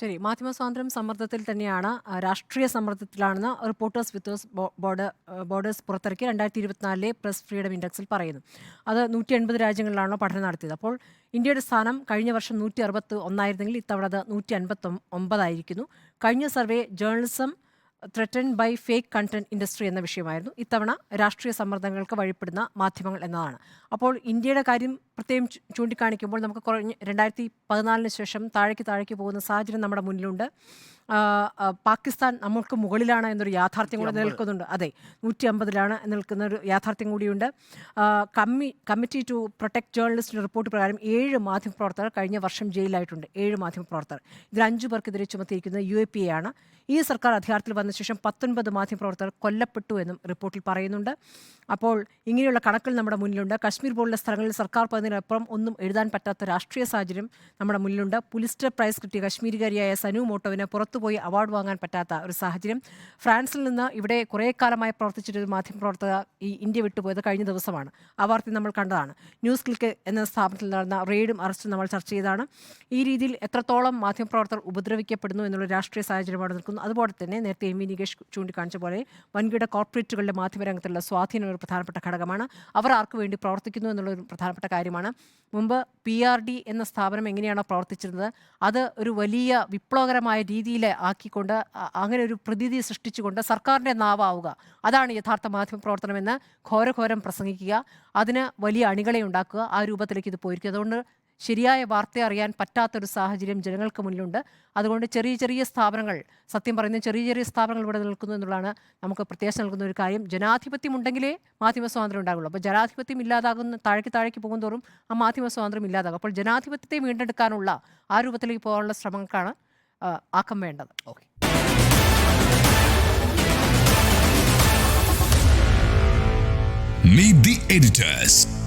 ശരി മാധ്യമ സ്വാതന്ത്ര്യം സമ്മർദ്ദത്തിൽ തന്നെയാണ് രാഷ്ട്രീയ സമ്മർദ്ദത്തിലാണെന്ന് റിപ്പോർട്ടേഴ്സ് വിത്ത് ബോർഡ് ബോർഡേഴ്സ് പുറത്തിറക്കി രണ്ടായിരത്തി ഇരുപത്തിനാലിലെ പ്രസ് ഫ്രീഡം ഇൻഡെക്സിൽ പറയുന്നു. അത് നൂറ്റി എൺപത് രാജ്യങ്ങളിലാണല്ലോ പഠനം നടത്തിയത്. അപ്പോൾ ഇന്ത്യയുടെ സ്ഥാനം കഴിഞ്ഞ വർഷം നൂറ്റി അറുപത്തി ഒന്നായിരുന്നെങ്കിൽ ഇത്തവണ അത് നൂറ്റി അൻപത്തി ഒമ്പതായിരിക്കുന്നു കഴിഞ്ഞ survey journalism threatened by fake content industry എന്ന വിഷയമായിരുന്നു. ഇത്തവണ രാഷ്ട്രീയ സമ്മർദ്ദങ്ങൾക്ക് വഴിപ്പെടുന്ന മാധ്യമങ്ങൾ എന്നതാണ്. അപ്പോൾ ഇന്ത്യയുടെ കാര്യം പ്രത്യേകം ചൂണ്ടിക്കാണിക്കുമ്പോൾ നമുക്ക് കുറഞ്ഞ രണ്ടായിരത്തി പതിനാലിന് ശേഷം താഴേക്ക് താഴേക്ക് പോകുന്ന സാഹചര്യം നമ്മുടെ മുന്നിലുണ്ട്. പാകിസ്ഥാൻ നമ്മൾക്ക് മുകളിലാണ് എന്നൊരു യാഥാർത്ഥ്യം കൂടെ നിൽക്കുന്നുണ്ട്. അതെ നൂറ്റി അമ്പതിലാണ് നിൽക്കുന്ന ഒരു യാഥാർത്ഥ്യം കൂടിയുണ്ട്. കമ്മി committee to protect journalist report പ്രകാരം ഏഴ് മാധ്യമ പ്രവർത്തകർ കഴിഞ്ഞ വർഷം ജയിലായിട്ടുണ്ട് ഏഴ് മാധ്യമ പ്രവർത്തകർ ഇതിൽ അഞ്ചു പേർക്കെതിരെ ചുമത്തിയിരിക്കുന്നത് യു എ പി എ ആണ്. ഈ സർക്കാർ അധികാരത്തിൽ വന്ന ശേഷം പത്തൊൻപത് മാധ്യമപ്രവർത്തകർ കൊല്ലപ്പെട്ടു എന്നും റിപ്പോർട്ടിൽ പറയുന്നുണ്ട്. അപ്പോൾ ഇങ്ങനെയുള്ള കണക്കുകൾ നമ്മുടെ മുന്നിലുണ്ട്. കശ്മീർ പോലുള്ള സ്ഥലങ്ങളിൽ സർക്കാർ പതിനപ്പുറം ഒന്നും എഴുതാൻ പറ്റാത്ത രാഷ്ട്രീയ സാഹചര്യം നമ്മുടെ മുന്നിലുണ്ട്. പുലിസ്റ്റർ പ്രൈസ് കിട്ടിയ കശ്മീരികാരിയായ സനു മോട്ടോവിന് പുറത്തുപോയി അവാർഡ് വാങ്ങാൻ പറ്റാത്ത ഒരു സാഹചര്യം. ഫ്രാൻസിൽ നിന്ന് ഇവിടെ കുറേ കാലമായി പ്രവർത്തിച്ചിട്ടൊരു മാധ്യമപ്രവർത്തക ഈ ഇന്ത്യ വിട്ടുപോയത് കഴിഞ്ഞ ദിവസമാണ്. ആ വാർത്ത നമ്മൾ കണ്ടതാണ്. ന്യൂസ് ക്ലിക്ക് എന്ന സ്ഥാപനത്തിൽ നടന്ന റെയ്ഡും അറസ്റ്റും നമ്മൾ ചർച്ച ചെയ്താണ്. ഈ രീതിയിൽ എത്രത്തോളം മാധ്യമപ്രവർത്തകർ ഉപദ്രവിക്കപ്പെടുന്നു എന്നുള്ള രാഷ്ട്രീയ സാഹചര്യമാണ് നിൽക്കുന്നത് അതുപോലെ തന്നെ നേരത്തെ എം വി നികേഷ് ചൂണ്ടിക്കാണിച്ച പോലെ വൻകിട കോർപ്പറേറ്റുകളുടെ മാധ്യമരംഗത്തുള്ള സ്വാധീനം ഒരു പ്രധാനപ്പെട്ട ഘടകമാണ്. അവർ ആർക്ക് വേണ്ടി പ്രവർത്തിക്കുന്നു എന്നുള്ള ഒരു പ്രധാനപ്പെട്ട കാര്യമാണ് മുമ്പ് പി ആർ ഡി എന്ന സ്ഥാപനം എങ്ങനെയാണോ പ്രവർത്തിച്ചിരുന്നത് അത് ഒരു വലിയ വിപ്ലവകരമായ രീതിയിൽ ആക്കിക്കൊണ്ട് അങ്ങനെ ഒരു പ്രതീതി സൃഷ്ടിച്ചുകൊണ്ട് സർക്കാരിന്റെ നാവാവുക. അതാണ് യഥാർത്ഥ മാധ്യമ പ്രവർത്തനമെന്ന് ഘോരഘോരം പ്രസംഗിക്കുക. അതിന് വലിയ അണികളെ ഉണ്ടാക്കുക. ആ രൂപത്തിലേക്ക് ഇത് പോയിരിക്കും അതുകൊണ്ട് ശരിയായ വാർത്ത അറിയാൻ പറ്റാത്തൊരു സാഹചര്യം ജനങ്ങൾക്ക് മുന്നിലുണ്ട്. അതുകൊണ്ട് ചെറിയ ചെറിയ സ്ഥാപനങ്ങൾ സത്യം പറയുന്ന ചെറിയ ചെറിയ സ്ഥാപനങ്ങൾ ഇവിടെ നിൽക്കുന്നു എന്നുള്ളതാണ് നമുക്ക് പ്രത്യാശ നൽകുന്ന ഒരു കാര്യം. ജനാധിപത്യം ഉണ്ടെങ്കിലേ മാധ്യമ സ്വാതന്ത്ര്യം ഉണ്ടാകുള്ളൂ. അപ്പോൾ ജനാധിപത്യം ഇല്ലാതാകുന്ന താഴേക്ക് താഴേക്ക് പോകുന്തോറും ആ മാധ്യമ സ്വാതന്ത്ര്യം ഇല്ലാതാകും. അപ്പോൾ ജനാധിപത്യത്തെ വീണ്ടെടുക്കാനുള്ള ആ രൂപത്തിലേക്ക് പോകാനുള്ള ശ്രമങ്ങൾക്കാണ് ആക്കം വേണ്ടത്. ഓക്കെ. Meet the editors.